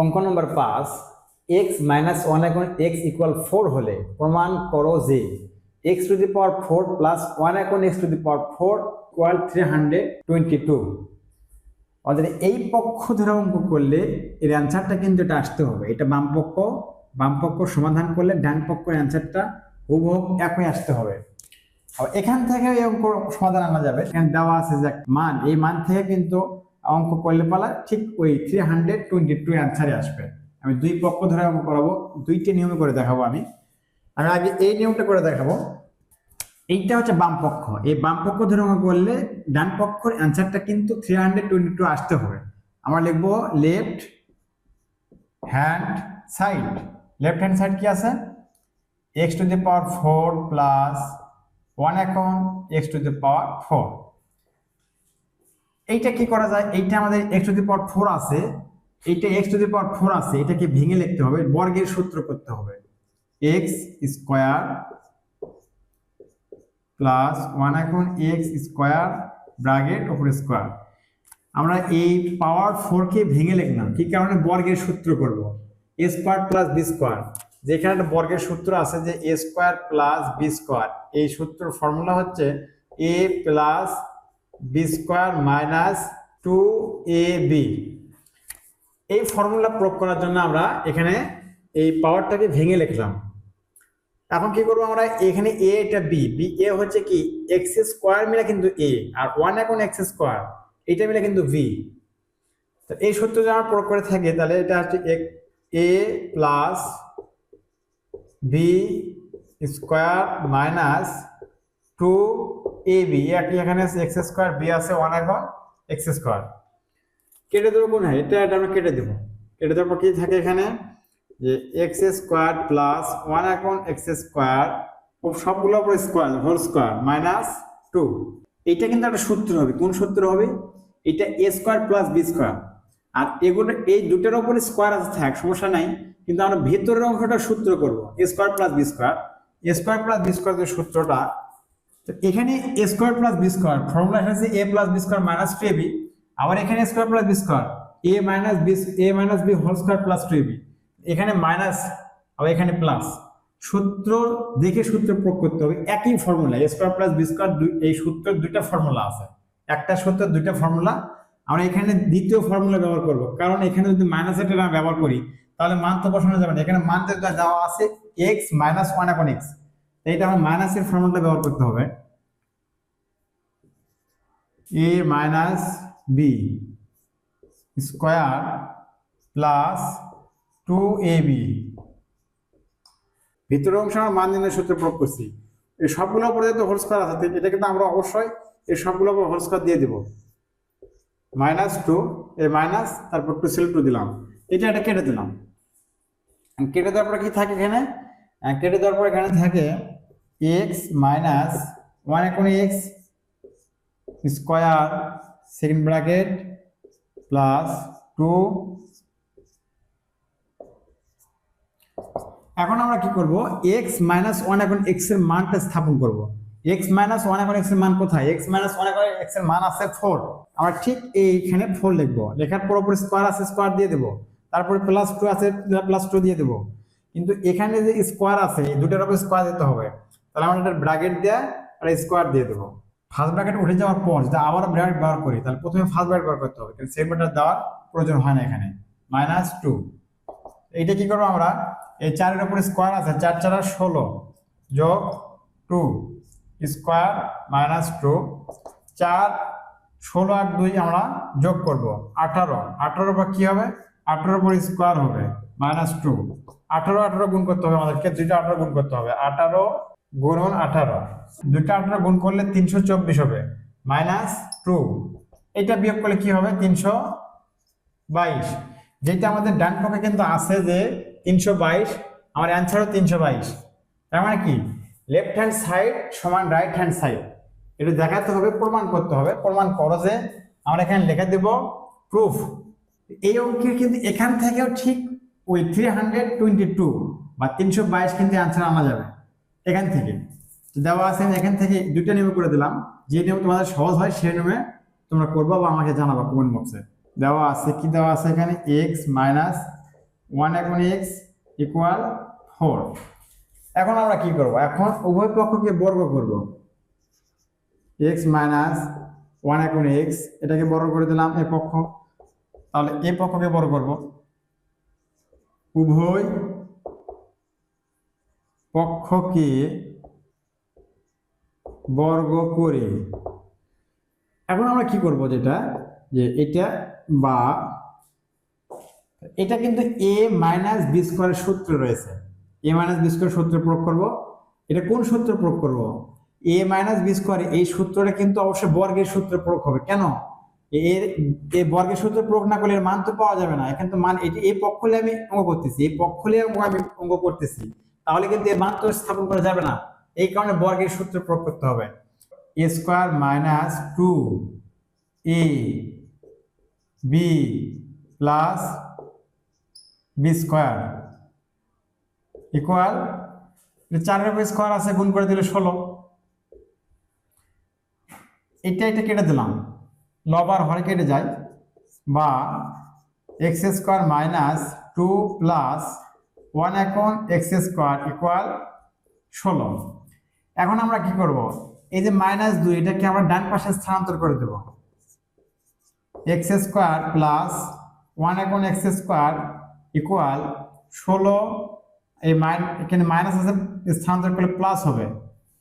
অঙ্ক নম্বর পাঁচ x minus one এখন এক্স ইকুয়াল ফোর হলে প্রমাণ করো যে X to the power four plus one এখন X to the power four equal three hundred twenty two আমাদের এই পক্ষ ধরে অঙ্ক করলে এর অ্যান্সারটা কিন্তু এটা আসতে হবে। এটা বাম পক্ষ বাম পক্ষ সমাধান করলে ডান পক্ষের অ্যান্সারটা হুবহুব একই আসতে হবে। এখান থেকে এই অঙ্ক সমাধান আনা যাবে। এখানে দেওয়া আছে যে মান, এই মান থেকে কিন্তু অঙ্ক করলে পালা, ঠিক ওই থ্রি হান্ড্রেড টোয়েন্টি টু অ্যান্সারে আসবে। আমি দুই পক্ষ ধরে অঙ্ক করাবো, দুইটি নিয়মে করে দেখাবো আমি। আমি আগে এই নিয়মটা করে দেখাবো। এইটা হচ্ছে বাম পক্ষ। এই বাম পক্ষ ধরে অঙ্ক করলে ডান পক্ষের অ্যান্সারটা কিন্তু থ্রি হান্ড্রেড টোয়েন্টি টু আসতে হবে। আমরা লিখব left hand side left hand side কি আছে? X to the power four plus one এখন X to the power four এইটা কি করা যায়? এইটা আমাদের X to the power four আছে। এইটা X to the power four আছে। এটাকে ভেঙে লিখতে হবে, বর্গের সূত্র করতে হবে। এক্স স্কোয়ার প্লাস ওয়ান এখন এক্স স্কোয়ার ব্রাগেট ওপর স্কোয়ার আমরা এই পাওয়ার ফোরকে ভেঙে লিখলাম। কি কারণে? বর্গের সূত্র করব। A square plus B square যেখানে একটা বর্গের সূত্র আছে যে A square plus B square এই সূত্র ফর্মুলা হচ্ছে A plus B square minus two A B এই ফর্মুলা প্রয়োগ করার জন্য আমরা এখানে এই পাওয়ারটাকে ভেঙে লিখলাম। এখন কি করব আমরা? এখানে এ এটা বি বি এ হচ্ছে কি? এক্স স্কোয়ার মিলে কিন্তু এ আর ওয়ান এখন এক্স স্কোয়ার এটা মিলে কিন্তু ভি তো এই সূত্র যদি আমরা প্রয়োগ করে থাকি, তাহলে এটা হচ্ছে A plus B square minus two A B একই এখানে এক্স স্কোয়ার বি আছে ওয়ান এখন এক্স স্কোয়ার কেটে দেবো কোন এটা এটা আমরা কেটে দেবো। কেটে দেওয়ার পর কি থাকে এখানে? যে এক্স স্কোয়ার প্লাস ওয়ান এখন এক্স স্কোয়ার সবগুলো উপর square whole square minus two এইটা কিন্তু একটা সূত্র হবে। কোন সূত্র হবে? এটা A square plus B square আর এগুলো, এই দুটোর উপর স্কোয়ার আছে, থাক, সমস্যা নাই। কিন্তু আমরা ভেতরের অংশটা সূত্র করব। A square plus B square A square plus B square যে সূত্রটা তো এখানে A square plus B square formula এসেছে A plus B square minus two B আবার এখানে square plus B square A minus B A minus B whole square plus two B এখানে minus আবার এখানে প্লাস সূত্র দেখে সূত্র প্রয়োগ করতে হবে, একই formula A square plus B square এই সূত্রের দুইটা ফর্মুলা আছে, একটা সূত্রের দুইটা ফর্মুলা আমরা এখানে দ্বিতীয় ফর্মুলা ব্যবহার করব, কারণ এখানে যদি মাইনাস এটা ব্যবহার করি, তাহলে মান তো বসানো যাবে না, এখানে মান দেওয়া আছে এক্স মাইনাস ওয়ান এখন এক্স এইটা আমার মাইনাসের ফর্মুলাটা ব্যবহার করতে হবে। A minus B square plus two A B ভিতরের অংশ আমরা মান নির্ণয় সূত্র প্রয়োগ করছি। এই সবগুলো উপরে যেহেতু হোল আছে, এটা কিন্তু আমরা অবশ্যই এই সবগুলো উপর হোল স্কোয়ার দিয়ে দিব। মাইনাস টু এই মাইনাস তারপর টু সেল টু দিলাম। এটা এটা কেটে দিলাম। কেটে দেওয়ার পরে কি থাকে এখানে? কেটে দেওয়ার পর এখানে থাকে এক্স মাইনাস ওয়ান এখন X square second bracket plus two এখন আমরা কি করব? এক্স মাইনাস ওয়ান এখন এক্সের মানটা স্থাপন করব। এক্স মাইনাস ওয়ান এখন এক্সের মান কোথায়? এক্স মাইনাস ওয়ান এখন এক্সের মান আছে ফোর আমরা ঠিক এইখানে ফোর লিখব। লেখার পর স্কোয়ার আছে স্কোয়ার দিয়ে দেবো। তারপরে প্লাস টু আছে প্লাস টু দিয়ে দেবো। কিন্তু এখানে যে স্কোয়ার আছে দুটার উপর স্কোয়ার দিতে হবে। তাহলে আমরা একটা ব্র্যাকেট দিয়ে আর স্কোয়ার দিয়ে দেবো। ফার্স্ট ব্র্যাকেট উঠে যাওয়ার পর, যদি আবার ব্র্যাকেট ব্যবহার করি, তাহলে প্রথমে ফার্স্ট ব্র্যাকেট ব্যবহার করতে হবে কিন্তু সেকেন্ড ব্র্যাকেট দেওয়ার প্রয়োজন হয় না এখানে। মাইনাস টু এইটা কি করব আমরা? এই চারের উপরে স্কোয়ার আছে, চার চার আর ষোলো যোগ টু স্কোয়ার মাইনাস টু চার, ষোলো আর দুই আমরা যোগ করব, আঠারো। আঠারোর পর কি হবে? আঠারোর পর স্কোয়ার হবে মাইনাস টু আঠারো আঠারো গুণ করতে হবে আমাদেরকে, দুইটা আঠারো গুণ করতে হবে। আঠারো গুণন আঠারো। দুইটা আঠারো গুণ করলে তিনশো চব্বিশ হবে। Minus two. এটা বিয়োগ করলে কি হবে? তিনশো বাইশ। যেটা আমাদের ডান পক্ষে কিন্তু আছে যে তিনশো বাইশ, আমার অ্যান্সারও তিনশো বাইশ। তার মানে কি? লেফট হ্যান্ড সাইড সমান রাইট হ্যান্ড সাইড এটা দেখাতে হবে, প্রমাণ করতে হবে। প্রমাণ করো যে আমরা এখানে লিখে দেব প্রুফ এই অঙ্কের কিন্তু এখান থেকেও ঠিক ওই থ্রি হান্ড্রেড টোয়েন্টি টু বা তিনশো বাইশ কিন্তু অ্যান্সার আনা যাবে। এখান থেকে। দেওয়া আছে আমি এখান থেকে দুইটা নিয়মে করে দিলাম। যে নিয়ম তোমাদের সহজ হয়, সেই নিয়মে তোমরা করব বা আমাকে জানাবা কমেন্ট বক্সে দেওয়া আছে, কি দেওয়া আছে এখানে? এক্স মাইনাস ওয়ান এখন এক্স ইকুয়াল ফোর এখন আমরা কি করব? এখন উভয় পক্ষকে বর্গ করব। এক্স মাইনাস ওয়ান এখন এক্স এটাকে বর্গ করে দিলাম এ পক্ষ। তাহলে এ পক্ষকে বর্গ করব। উভয় পক্ষকে বর্গ করে। এখন আমরা কি করব যেটা? যে এটা বা এটা কিন্তু এ মাইনাস বি স্কোয়ারের সূত্র রয়েছে। এ মাইনাস বি স্কোয়ার সূত্র প্রয়োগ করব। এটা কোন সূত্র প্রয়োগ করব? এ মাইনাস বি স্কোয়ার এই সূত্রটা কিন্তু অবশ্যই বর্গের সূত্র প্রয়োগ হবে। কেন? এর এই বর্গের সূত্র প্রয়োগ না করলে মান তো পাওয়া যাবে না। এখানে তো মান, এটি, এই পক্ষ হলে আমি অঙ্ক করতেছি। এই পক্ষ হলে আমি অঙ্ক করতেছি। তাহলে কিন্তু এর মান তো স্থাপন করা যাবে না। এই কারণে বর্গের সূত্র প্রয়োগ করতে হবে। A square minus two A B plus B square equal চারের স্কোয়ার আছে, গুণ করে দিলে ষোলো। এটা এটা কেটে দিলাম। লবার হরে কেটে যায় বা X square minus two plus one এখন এক্স স্কোয়ার ইকুয়াল ষোলো। এখন আমরা কি করব? এই যে মাইনাস দুই, এটাকে আমরা ডান পাশে স্থানান্তর করে দেব। এক্স স্কোয়ার প্লাস ওয়ান এখন এক্স স্কোয়ার ইকুয়াল ষোলো, এই মাইন এখানে মাইনাস আছে, স্থানান্তর করলে প্লাস হবে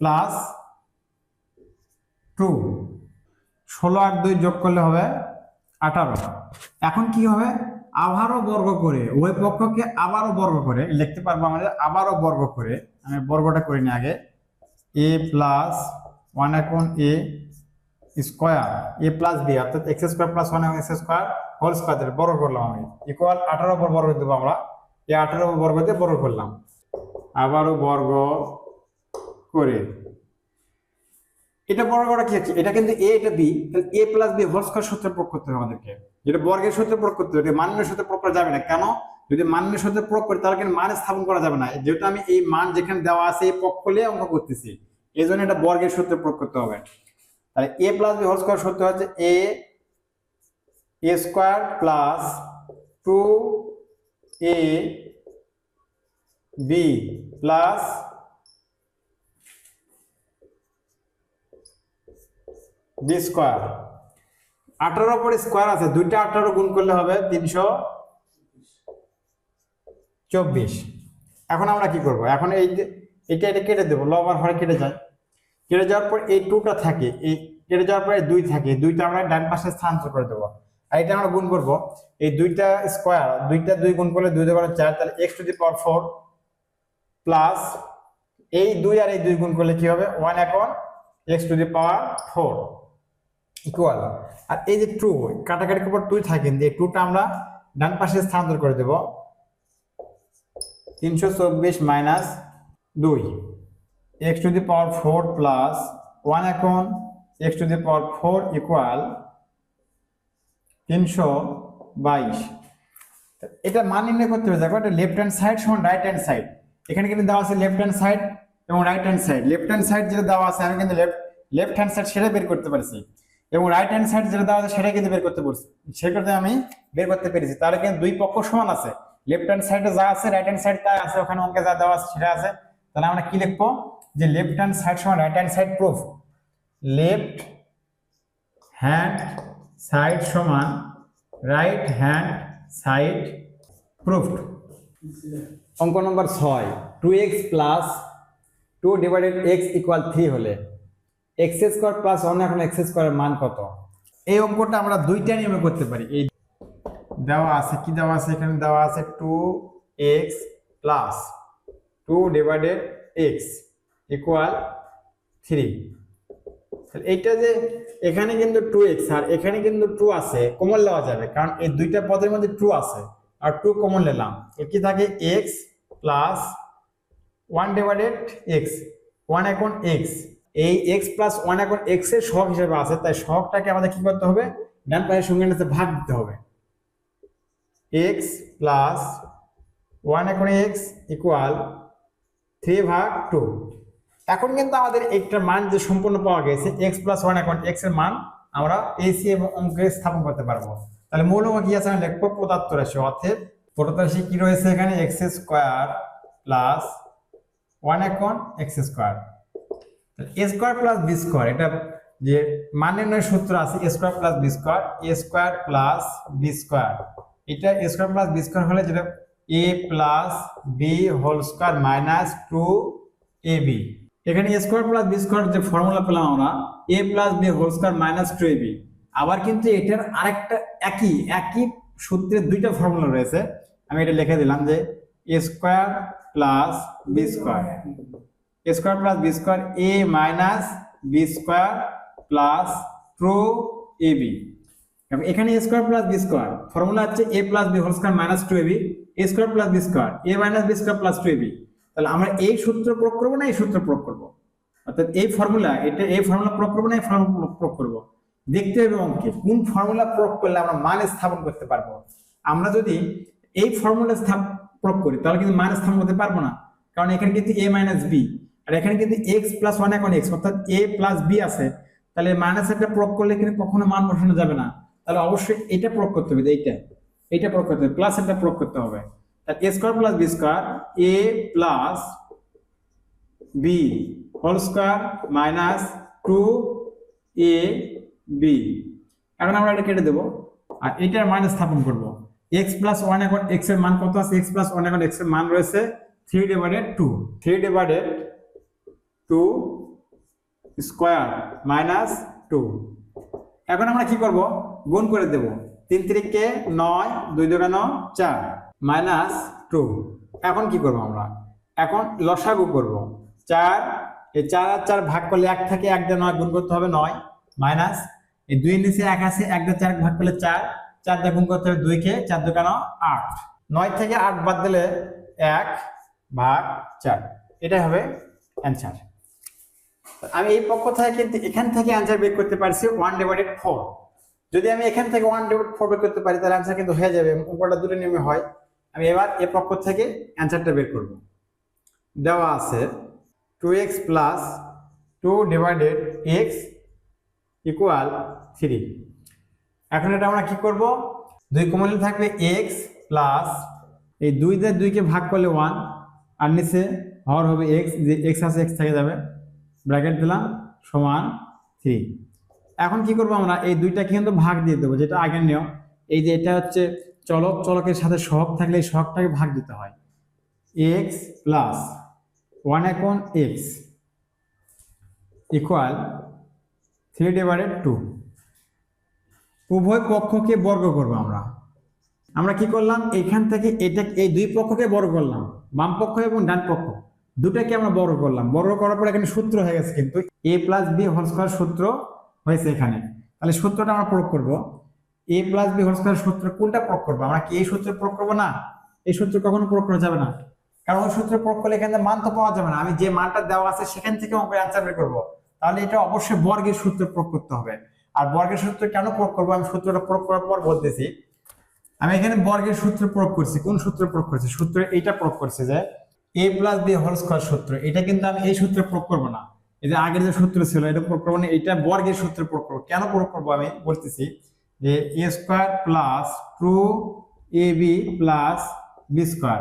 প্লাস টু ষোলো আর দুই যোগ করলে হবে আঠারো। এখন কি হবে? আবারও বর্গ করে ওই পক্ষকে আবারও বর্গ করে, লিখতে পারব আমাদের আবারও বর্গ করে, আমি বর্গটা করিনি আগে। এ প্লাস ওয়ান এখন a square, a plus b, অর্থাৎ x square plus one x square whole square বর্গ করলাম আমি। ইকুয়াল আঠারো উপর বর্গ দেবো আমরা। এই আঠারো বর্গ দিয়ে বর্গ করলাম। আবারও বর্গ করে এটা বর্গটা কি হচ্ছে? এটা কিন্তু এ এটা বি তাহলে a plus b whole square সূত্র প্রয়োগ করতে হবে আমাদেরকে। যেটা বর্গের সূত্র প্রয়োগ করতে হবে মানের সূত্র প্রয়োগ করা যাবে না। কেন? যদি মানের সূত্র প্রয়োগ করি, তাহলে কিন্তু মান স্থাপন করা যাবে না। যেহেতু আমি এই মান যেখানে দেওয়া আছে, এই পক্ষ নিয়ে অঙ্ক করতেছি। এই জন্য এটা বর্গের সূত্র প্রয়োগ করতে হবে। তাহলে a plus b whole square সূত্র হচ্ছে a a square plus two a b plus b square আঠারো পরে স্কোয়ার আছে, দুইটা আঠারো গুণ করলে হবে তিনশো চব্বিশ। এখন আমরা কি করব? এখন এই এটা এটা কেটে দেবো লবার হরে কেটে যায়। কেটে যাওয়ার পর এই টুটা থাকে, এই কেটে যাওয়ার পরে দুই থাকে দুইটা আমরা ডান পাশে স্থানান্তর করে দেবো। আর এটা আমরা গুণ করব, এই দুইটা স্কোয়ার দুইটা দুই গুণ করলে দুই দুবার চার, তাহলে x to the power four plus এই দুই আর এই দুই গুণ করলে কি হবে? ওয়ান এখন x to the power four equal আর এই যে টু কাটাকাটির উপর টুই থাকেন যে টুটা আমরা ডান পাশে স্থানান্তর করে দেব। তিনশো চব্বিশ মাইনাস দুই। X to the power four plus one এখন x to the power four equal তিনশো বাইশ। এটা মান নির্ণয় করতে হবে, দেখো এটা লেফট হ্যান্ড সাইড সমান রাইট হ্যান্ড সাইড এখানে কিন্তু দেওয়া আছে লেফট হ্যান্ড সাইড এবং right hand side left hand side যেটা দেওয়া আছে, আমি কিন্তু লেফট লেফট হ্যান্ড সাইড সেটা বের করতে পারছি। এবং রাইট হ্যান্ড সাইড যেটা দেওয়া আছে সেটা কিন্তু বের করতে পারছি সেটাতে আমি বের করতে পেরেছি। তাহলে কিন্তু দুই পক্ষ সমান আছে। লেফট হ্যান্ড সাইডে যা আছে রাইট হ্যান্ড সাইড তা আছে। ওখানে অঙ্কে যা দেওয়া আছে সেটা আছে। তাহলে আমরা কি লিখব? যে লেফট হ্যান্ড সাইড সমান right hand side proof left hand side সমান রাইট হ্যান্ড সাইড প্রুফ অঙ্ক নম্বর ছয়। Two x plus two divided x equal three হলে এক্স স্কোয়ার প্লাস ওয়ান এখন এক্স স্কোয়ারের মান কত? এই অঙ্কটা আমরা দুইটা নিয়মে করতে পারি। এই দেওয়া আছে, কি দেওয়া আছে? এখানে দেওয়া আছে two x plus two divided x equal three এইটা যে এখানে কিন্তু টু এক্স আর এখানে কিন্তু টু আছে কমন নেওয়া যাবে, কারণ এই দুইটা পদের মধ্যে টু আছে, আর টু কমন নিলাম। কি থাকে? X plus one divided x one এখন এক্স এই এক্স প্লাস ওয়ান এখন এক্সের সহগ হিসেবে আছে, তাই সহগটাকে আমাদের কি করতে হবে? ডান পাশের সঙ্গে নিচে ভাগ দিতে হবে। এক্স প্লাস ওয়ান এখন এক্স ইকুয়াল থ্রি ভাগ টু এখন কিন্তু আমাদের একটা মান যে সম্পূর্ণ পাওয়া গেছে এক্স প্লাস ওয়ান এখন এক্সের মান আমরা এসি এবং অঙ্কে স্থাপন করতে পারব। তাহলে মূল অঙ্ক কি আছে? আমি লিখব পদার্থ রাশি অর্থের পদার্থ রাশি কি রয়েছে এখানে? এক্স স্কোয়ার প্লাস ওয়ান এখন x square square plus b square এটা যে মান নির্ণয়ের সূত্র আছে square plus b square a square plus b square এটা স্কোয়ার প্লাস বি স্কোয়ার হলে যেটা a plus b whole square minus two a b এখানে স্কোয়ার প্লাস বি স্কোয়ার যে ফর্মুলা পেলাম আমরা a plus b whole square minus two a b আবার কিন্তু এটার আরেকটা একই একই সূত্রের দুইটা ফর্মুলা রয়েছে। আমি এটা লিখে দিলাম যে a square plus b square square plus b square a minus b square plus two a b এখানে square plus b square formula হচ্ছে a plus b whole square minus two a b a square plus b square a minus b square plus two a b তাহলে আমরা এই সূত্র প্রয়োগ করব না এই সূত্র প্রয়োগ করব? অর্থাৎ এই ফর্মুলা এটা এই ফর্মুলা প্রয়োগ করব না এই ফর্মুলা প্রয়োগ করব? দেখতে হবে অঙ্কে, কোন ফর্মুলা প্রয়োগ করলে আমরা মান স্থাপন করতে পারব? আমরা যদি এই ফর্মুলা প্রয়োগ করি, তাহলে কিন্তু মান স্থাপন করতে পারব না। কারণ এখানে কিন্তু এ মাইনাস বি আর এখানে কিন্তু এক্স প্লাস ওয়ান এখন এক্স অর্থাৎ এ প্লাস বি আছে, তাহলে মাইনাস একটা প্রয়োগ করলে কিন্তু কখনো মান বসানো যাবে না। তাহলে অবশ্যই এটা প্রয়োগ করতে হবে, এইটা এইটা প্রয়োগ করতে হবে প্লাস একটা প্রয়োগ করতে হবে। তাহলে a square plus b square a plus b whole square minus two a b এখন আমরা এটা কেটে দেবো, আর এটার মান স্থাপন করব। এক্স প্লাস ওয়ান এখন এক্সের মান কত আছে? এক্স প্লাস ওয়ান এখন এক্সের মান রয়েছে three divided two three divided two square minus two. এখন আমরা কি করব? গুণ করে দেব। তিন তিরিককে নয়, দুই দোকানো চার, মাইনাস টু। এখন কি করব আমরা? এখন লসাগু করব। চার, এই চার আর চার ভাগ করলে এক থেকে, এক দিয়ে নয় গুণ করতে হবে নয়, মাইনাস। এই দুই নিচে এক আছে, এক দিয়ে চার ভাগ করলে চার চার দিয়ে গুণ করতে হবে দুইকে, চার দোকানো আট। নয় থেকে আট বাদ দিলে এক ভাগ চার। এটাই হবে অ্যান্সার। আমি এই পক্ষ থেকে কিন্তু এখান থেকে অ্যান্সার বের করতে পারছি ওয়ান ডিভাইডেড ফোর যদি আমি এখান থেকে ওয়ান ডিভাইড ফোর বের করতে পারি, তাহলে অ্যান্সার কিন্তু হয়ে যাবে, উপরটা দুটো নিয়মে হয়। আমি এবার এ পক্ষ থেকে অ্যান্সারটা বের করব। দেওয়া আছে two x plus two divided x equal three এখন এটা আমরা কি করব? দুই কমলে থাকবে এক্স প্লাস এই দুই দিয়ে দুইকে ভাগ করলে ওয়ান আর নিচে হর হবে এক্স যে এক্স আছে এক্স থেকে যাবে। ব্র্যাকেট দিলাম সমান থ্রি এখন কি করব আমরা? এই দুইটাকে কিন্তু ভাগ দিয়ে দেবো, যেটা আগের নিয়ম। এই যে এটা হচ্ছে চলক, চলকের সাথে সহগ থাকলে এই সহগটাকে ভাগ দিতে হয়। এক্স প্লাস ওয়ান এখন x equal three divided two উভয় পক্ষকে বর্গ করব আমরা। আমরা কি করলাম? এখান থেকে এটা, এই দুই পক্ষকে বর্গ করলাম। বাম পক্ষ এবং ডান পক্ষ। দুটাকে আমরা বড় করলাম। বড় করার পর এখানে সূত্র হয়ে গেছে কিন্তু a plus b whole square সূত্র হয়েছে এখানে। তাহলে সূত্রটা আমরা প্রয়োগ করব। A plus b whole square সূত্র কোনটা প্রয়োগ করব? আমরা কি এই সূত্র প্রয়োগ করব? না। এই সূত্র কখনো প্রয়োগ করা যাবে না। কারণ ওই সূত্র প্রয়োগ করলে এখানে মান তো পাওয়া যাবে না। আমি যে মানটা দেওয়া আছে সেখান থেকে অঙ্কের অ্যান্সার বের করব। তাহলে এটা অবশ্যই বর্গের সূত্র প্রয়োগ করতে হবে। আর বর্গের সূত্র কেন প্রয়োগ করব? আমি সূত্রটা প্রয়োগ করার পর বলতেছি। আমি এখানে বর্গের সূত্র প্রয়োগ করছি। কোন সূত্র প্রয়োগ করছি? সূত্র এইটা প্রয়োগ করছি যে a plus b whole square সূত্র। এটা কিন্তু আমি এই সূত্র প্রয়োগ করব না। এই যে আগের যে সূত্র ছিল, এটা প্রয়োগ করব না, এটা বর্গের সূত্র প্রয়োগ করব। কেন প্রয়োগ করব আমি বলতেছি যে a square plus two a b plus b square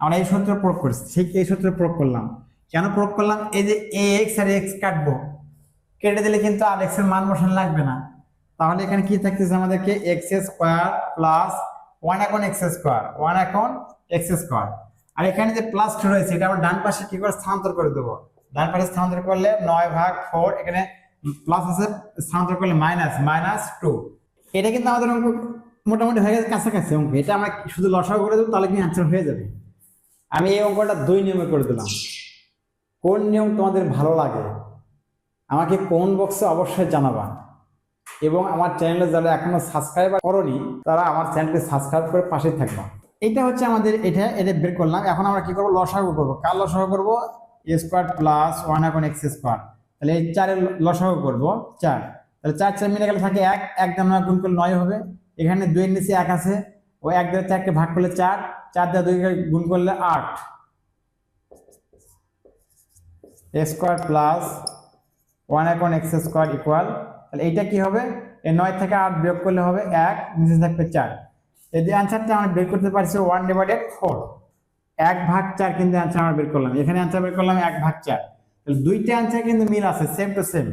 আমরা এই সূত্র প্রয়োগ করছি, ঠিক এই সূত্র প্রয়োগ করলাম। কেন প্রয়োগ করলাম? এই যে এ এক্স আর এক্স কাটবো, কেটে দিলে কিন্তু আর এক্সের মান বসানো লাগবে না। তাহলে এখানে কি থাকতেছে আমাদেরকে? এক্স স্কোয়ার প্লাস ওয়ান এখন এক্স স্কোয়ার ওয়ান এখন এক্স স্কোয়ার আর এখানে যে প্লাস টু রয়েছে, এটা আমরা ডান পাশে কি করে স্থানান্তর করে দেবো? ডান পাশে স্থানান্তর করলে নয় ভাগ ফোর এখানে প্লাস আছে, স্থানান্তর করলে মাইনাস মাইনাস টু এটা কিন্তু আমাদের অঙ্ক মোটামুটি হয়ে গেছে কাছাকাছি অঙ্ক। এটা আমরা শুধু লসাও করে দেবো, তাহলে কিন্তু অ্যান্সার হয়ে যাবে? আমি এই অঙ্কটা দুই নিয়মে করে দিলাম। কোন নিয়ম তোমাদের ভালো লাগে? আমাকে কোন বক্সে অবশ্যই জানাবা। এবং আমার চ্যানেলে যারা এখনও সাবস্ক্রাইব করনি, তারা আমার চ্যানেলকে সাবস্ক্রাইব করে পাশে থাকবা। এটা হচ্ছে আমাদের, এটা এটা বের করলাম। এখন আমরা কি করব? লসাগু করব। কার লসাগু করব? এ স্কোয়ার প্লাস ওয়ান এখন এক্স স্কোয়ার। তাহলে এই চারের লসাগু করব, চার। তাহলে চার চার মিলে গেলে থাকে এক। এক দাম গুণ করলে নয় হবে। এখানে দুইয়ের নিচে এক আছে। ও এক দিয়ে চারকে ভাগ করলে চার। চার দিয়ে দুই গুণ করলে আট। স্কোয়ার প্লাস ওয়ান এখন এক্স স্কোয়ার ইকুয়াল। তাহলে এইটা কি হবে? এই নয় থেকে আট বিয়োগ করলে হবে এক। নিচে থাকবে চার। এই যে অ্যান্সারটা আমরা বের করতে পারছি ওয়ান ডিভাইডেড ফোর এক ভাগ চার কিন্তু অ্যান্সার আমরা বের করলাম। এখানে অ্যান্সার বের করলাম এক ভাগ চার। দুইটা অ্যান্সার কিন্তু মিল আছে সেম টু সেম